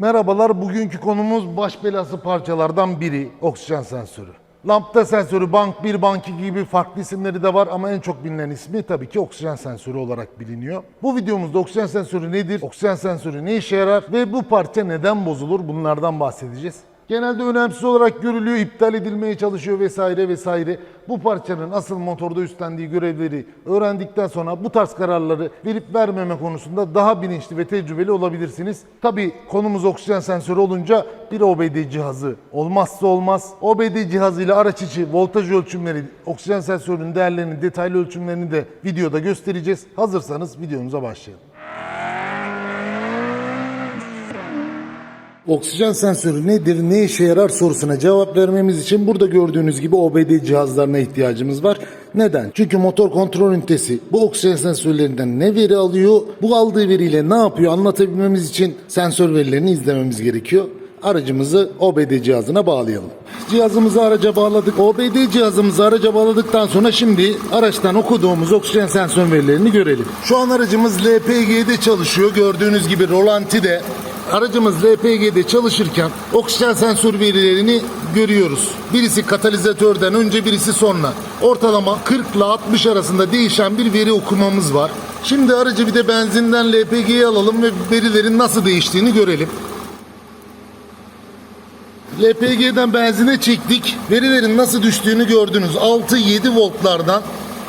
Merhabalar, bugünkü konumuz baş belası parçalardan biri oksijen sensörü. Lambda sensörü, bank 1, bank 2 gibi farklı isimleri de var ama en çok bilinen ismi tabii ki oksijen sensörü olarak biliniyor. Bu videomuzda oksijen sensörü nedir, oksijen sensörü ne işe yarar ve bu parça neden bozulur bunlardan bahsedeceğiz. Genelde önemsiz olarak görülüyor, iptal edilmeye çalışıyor vesaire vesaire. Bu parçanın asıl motorda üstlendiği görevleri öğrendikten sonra bu tarz kararları verip vermeme konusunda daha bilinçli ve tecrübeli olabilirsiniz. Tabii konumuz oksijen sensörü olunca bir OBD cihazı olmazsa olmaz. OBD cihazıyla araç içi voltaj ölçümleri, oksijen sensörünün değerlerini, detaylı ölçümlerini de videoda göstereceğiz. Hazırsanız videomuza başlayalım. Oksijen sensörü nedir, ne işe yarar sorusuna cevap vermemiz için burada gördüğünüz gibi OBD cihazlarına ihtiyacımız var. Neden? Çünkü motor kontrol ünitesi bu oksijen sensörlerinden ne veri alıyor, bu aldığı veriyle ne yapıyor anlatabilmemiz için sensör verilerini izlememiz gerekiyor. Aracımızı OBD cihazına bağlayalım. Cihazımızı araca bağladık. OBD cihazımızı araca bağladıktan sonra şimdi araçtan okuduğumuz oksijen sensör verilerini görelim. Şu an aracımız LPG'de çalışıyor. Gördüğünüz gibi rolantide Aracımız LPG'de çalışırken oksijen sensör verilerini görüyoruz. Birisi katalizatörden önce birisi sonra. Ortalama 40 ile 60 arasında değişen bir veri okumamız var. Şimdi aracı bir de benzinden LPG'ye alalım ve verilerin nasıl değiştiğini görelim. LPG'den benzine çektik. Verilerin nasıl düştüğünü gördünüz. 6-7 voltlardan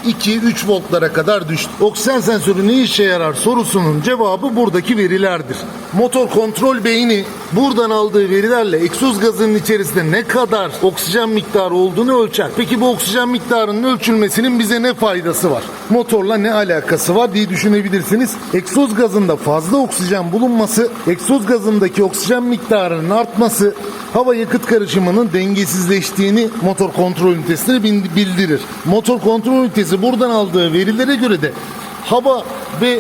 2-3 voltlara kadar düştü. Oksijen sensörü ne işe yarar sorusunun cevabı buradaki verilerdir. Motor kontrol beyni buradan aldığı verilerle egzoz gazının içerisinde ne kadar oksijen miktarı olduğunu ölçer. Peki bu oksijen miktarının ölçülmesinin bize ne faydası var? Motorla ne alakası var diye düşünebilirsiniz. Egzoz gazında fazla oksijen bulunması, egzoz gazındaki oksijen miktarının artması hava yakıt karışımının dengesizleştiğini motor kontrol ünitesine bildirir. Motor kontrol ünitesi buradan aldığı verilere göre de hava ve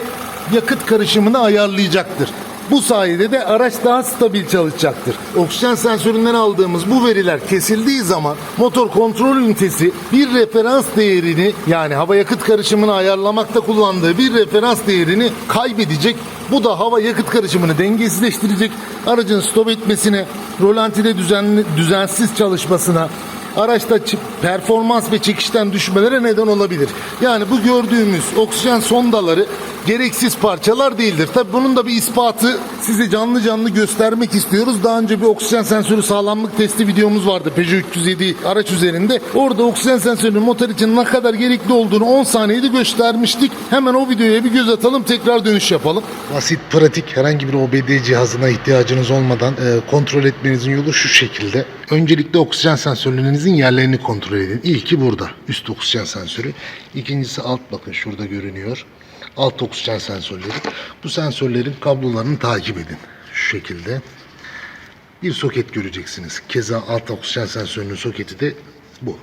yakıt karışımını ayarlayacaktır. Bu sayede de araç daha stabil çalışacaktır. Oksijen sensöründen aldığımız bu veriler kesildiği zaman motor kontrol ünitesi bir referans değerini yani hava yakıt karışımını ayarlamakta kullandığı bir referans değerini kaybedecek. Bu da hava yakıt karışımını dengesizleştirecek. Aracın stop etmesine, rolantide düzenli, düzensiz çalışmasına, araçta performans ve çekişten düşmelere neden olabilir. Yani bu gördüğümüz oksijen sondaları gereksiz parçalar değildir. Tabi bunun da bir ispatı size canlı canlı göstermek istiyoruz. Daha önce bir oksijen sensörü sağlamlık testi videomuz vardı Peugeot 307 araç üzerinde. Orada oksijen sensörünün motor için ne kadar gerekli olduğunu 10 saniyede göstermiştik. Hemen o videoya bir göz atalım tekrar dönüş yapalım. Basit, pratik herhangi bir OBD cihazına ihtiyacınız olmadan e, kontrol etmenizin yolu şu şekilde. Öncelikle oksijen sensörlerinizin yerlerini kontrol edin. İlki burada. Üst oksijen sensörü. İkincisi alt bakın şurada görünüyor. Alt oksijen sensörleri. Bu sensörlerin kablolarını takip edin. Şu şekilde. Bir soket göreceksiniz. Keza alt oksijen sensörünün soketi de bu.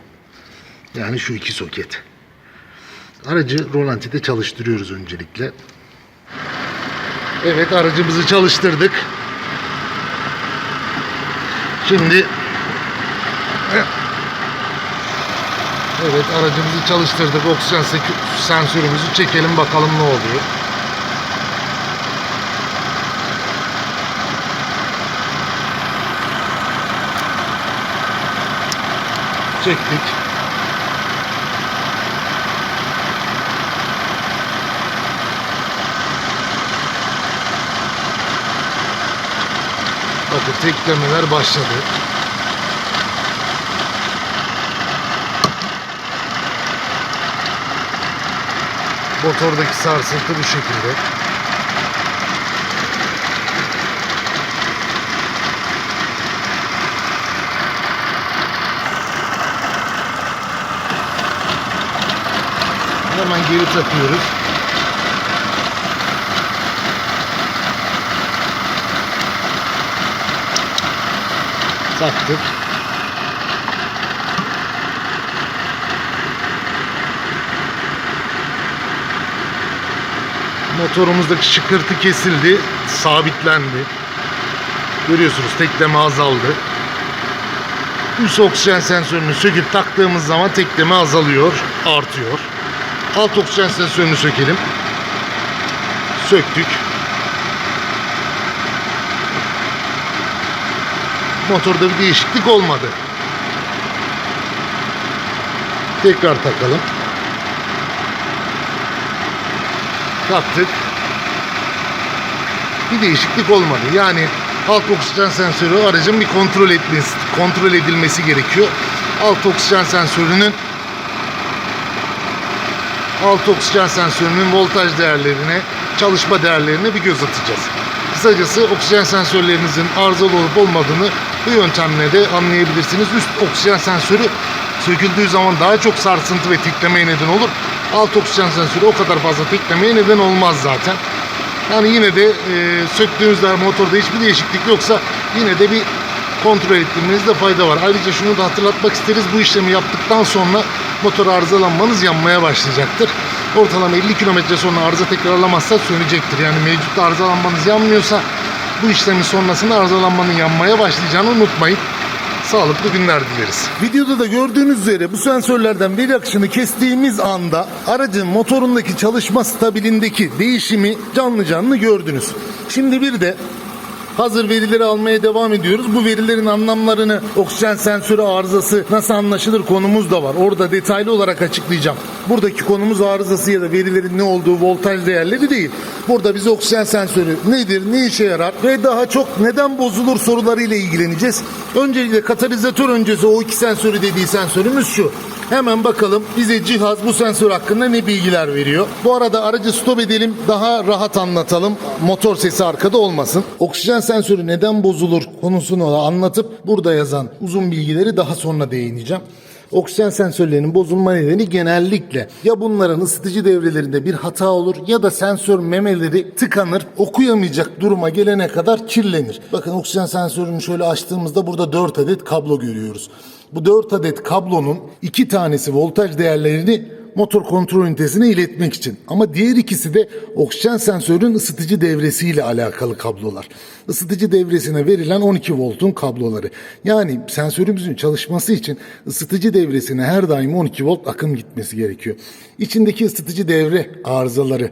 Yani şu iki soket. Aracı rolantide çalıştırıyoruz öncelikle. Evet aracımızı çalıştırdık. Şimdi Evet aracımızı çalıştırdık. Oksijen sensörümüzü çekelim bakalım ne oluyor. Çektik. Bakın teklemeler başladı. Motordaki sarsıntı bu şekilde. Hemen geri takıyoruz. Taktık. Motorumuzdaki şıkırtı kesildi, sabitlendi. Görüyorsunuz tekleme azaldı. Üst oksijen sensörünü söküp taktığımız zaman tekleme azalıyor, artıyor. Alt oksijen sensörünü sökelim. Söktük. Motorda bir değişiklik olmadı. Tekrar takalım. Taktık. Bir değişiklik olmadı. Yani alt oksijen sensörü aracın bir kontrol etmesi, kontrol edilmesi gerekiyor. Alt oksijen sensörünün alt oksijen sensörünün voltaj değerlerine, çalışma değerlerine bir göz atacağız. Kısacası oksijen sensörlerinizin arızalı olup olmadığını bu yöntemle de anlayabilirsiniz. Üst oksijen sensörü söküldüğü zaman daha çok sarsıntı ve tiklemeye neden olur. Alt oksijen sensörü o kadar fazla tiklemeye neden olmaz zaten. Yani yine de e, söktüğünüzde motorda hiçbir değişiklik yoksa yine de bir kontrol ettirmenizde fayda var. Ayrıca şunu da hatırlatmak isteriz. Bu işlemi yaptıktan sonra motor arızalanmanız yanmaya başlayacaktır. Ortalama 50 kilometre sonra arıza tekrarlamazsa sönecektir. Yani mevcut arızalanmanız yanmıyorsa bu işlemin sonrasında arızalanmanın yanmaya başlayacağını unutmayın. Sağlıklı günler dileriz. Videoda da gördüğünüz üzere bu sensörlerden veri akışını kestiğimiz anda aracın motorundaki çalışma stabilindeki değişimi canlı canlı gördünüz. Şimdi bir de Hazır verileri almaya devam ediyoruz. Bu verilerin anlamlarını, oksijen sensörü arızası nasıl anlaşılır konumuz da var. Orada detaylı olarak açıklayacağım. Buradaki konumuz arızası ya da verilerin ne olduğu voltaj değerleri değil. Burada biz oksijen sensörü nedir, ne işe yarar ve daha çok neden bozulur sorularıyla ilgileneceğiz. Öncelikle katalizatör öncesi o iki sensörü dediği sensörümüz şu. Hemen bakalım bize cihaz bu sensör hakkında ne bilgiler veriyor. Bu arada aracı stop edelim daha rahat anlatalım. Motor sesi arkada olmasın. Oksijen sensörü neden bozulur konusunu da anlatıp burada yazan uzun bilgileri daha sonra değineceğim. Oksijen sensörlerinin bozulma nedeni genellikle ya bunların ısıtıcı devrelerinde bir hata olur ya da sensör memeleri tıkanır, okuyamayacak duruma gelene kadar kirlenir. Bakın oksijen sensörünü şöyle açtığımızda burada 4 adet kablo görüyoruz. Bu 4 adet kablonun 2 tanesi voltaj değerlerini motor kontrol ünitesine iletmek için. Ama diğer ikisi de oksijen sensörün ısıtıcı devresiyle alakalı kablolar. Isıtıcı devresine verilen 12 voltun kabloları. Yani sensörümüzün çalışması için ısıtıcı devresine her daim 12 volt akım gitmesi gerekiyor. İçindeki ısıtıcı devre arızaları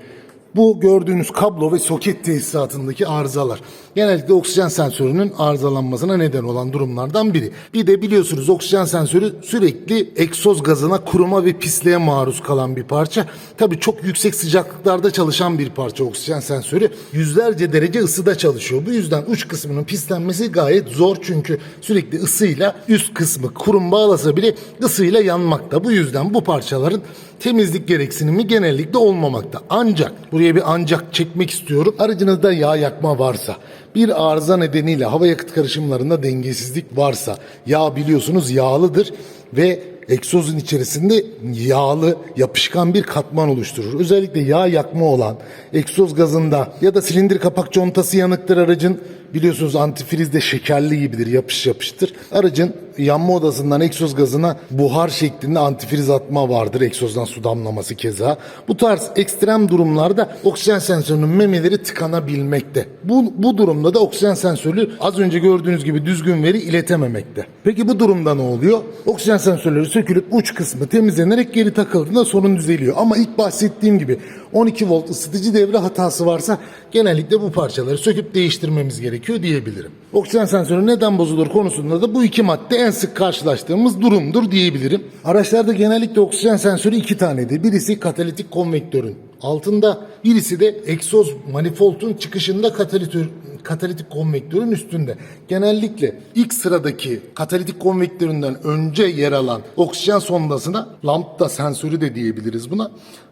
bu gördüğünüz kablo ve soket tesisatındaki arızalar. Genellikle oksijen sensörünün arızalanmasına neden olan durumlardan biri. Bir de biliyorsunuz oksijen sensörü sürekli egzoz gazına, kuruma ve pisliğe maruz kalan bir parça. Tabii çok yüksek sıcaklıklarda çalışan bir parça oksijen sensörü. Yüzlerce derece ısıda çalışıyor. Bu yüzden uç kısmının pislenmesi gayet zor çünkü sürekli ısıyla üst kısmı kurum bağlasa bile ısıyla yanmakta. Bu yüzden bu parçaların temizlik gereksinimi genellikle olmamakta. Ancak buraya bir ancak çekmek istiyorum. Aracınızda yağ yakma varsa, bir arıza nedeniyle hava yakıt karışımlarında dengesizlik varsa, yağ biliyorsunuz yağlıdır ve egzozun içerisinde yağlı yapışkan bir katman oluşturur. Özellikle yağ yakma olan egzoz gazında ya da silindir kapak contası yanıktır aracın. Biliyorsunuz antifriz de şekerli gibidir yapış yapıştır. Aracın yanma odasından egzoz gazına buhar şeklinde antifriz atma vardır. Egzozdan su damlaması keza. Bu tarz ekstrem durumlarda oksijen sensörünün memeleri tıkanabilmekte. Bu, bu durumda da oksijen sensörü az önce gördüğünüz gibi düzgün veri iletememekte. Peki bu durumda ne oluyor? Oksijen sensörleri sökülüp uç kısmı temizlenerek geri takıldığında sorun düzeliyor. Ama ilk bahsettiğim gibi 12 volt ısıtıcı devre hatası varsa genellikle bu parçaları söküp değiştirmemiz gerekiyor diyebilirim. Oksijen sensörü neden bozulur konusunda da bu iki madde en sık karşılaştığımız durumdur diyebilirim. Araçlarda genellikle oksijen sensörü iki tanedir. Birisi katalitik konvektörün altında, birisi de egzoz manifoldun çıkışında katalitör katalitik konvektörün üstünde. Genellikle ilk sıradaki katalitik konvektöründen önce yer alan oksijen sondasına lambda sensörü de diyebiliriz buna.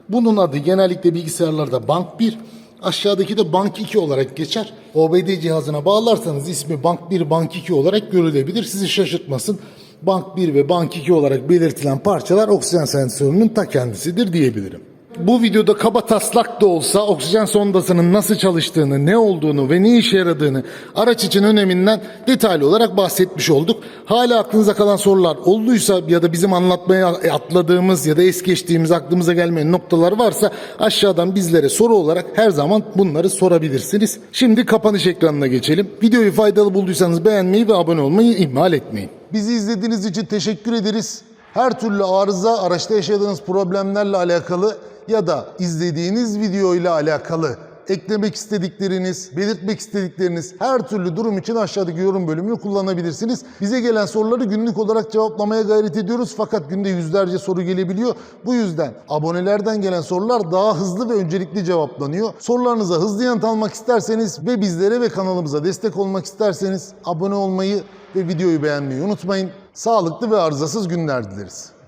Bunun adı genellikle bilgisayarlarda bank 1, aşağıdaki de bank 2 olarak geçer. OBD cihazına bağlarsanız ismi bank 1, bank 2 olarak görülebilir. Sizi şaşırtmasın. Bank 1 ve bank 2 olarak belirtilen parçalar oksijen sensörünün ta kendisidir diyebilirim. Bu videoda kaba taslak da olsa oksijen sondasının nasıl çalıştığını, ne olduğunu ve ne işe yaradığını, araç için öneminden detaylı olarak bahsetmiş olduk. Hala aklınıza kalan sorular olduysa ya da bizim anlatmaya atladığımız ya da es geçtiğimiz aklımıza gelmeyen noktalar varsa aşağıdan bizlere soru olarak her zaman bunları sorabilirsiniz. Şimdi kapanış ekranına geçelim. Videoyu faydalı bulduysanız beğenmeyi ve abone olmayı ihmal etmeyin. Bizi izlediğiniz için teşekkür ederiz. Her türlü arıza, araçta yaşadığınız problemlerle alakalı ya da izlediğiniz video ile alakalı eklemek istedikleriniz, belirtmek istedikleriniz her türlü durum için aşağıdaki yorum bölümünü kullanabilirsiniz. Bize gelen soruları günlük olarak cevaplamaya gayret ediyoruz fakat günde yüzlerce soru gelebiliyor. Bu yüzden abonelerden gelen sorular daha hızlı ve öncelikli cevaplanıyor. Sorularınıza hızlı yanıt almak isterseniz ve bizlere ve kanalımıza destek olmak isterseniz abone olmayı ve videoyu beğenmeyi unutmayın. Sağlıklı ve arızasız günler dileriz.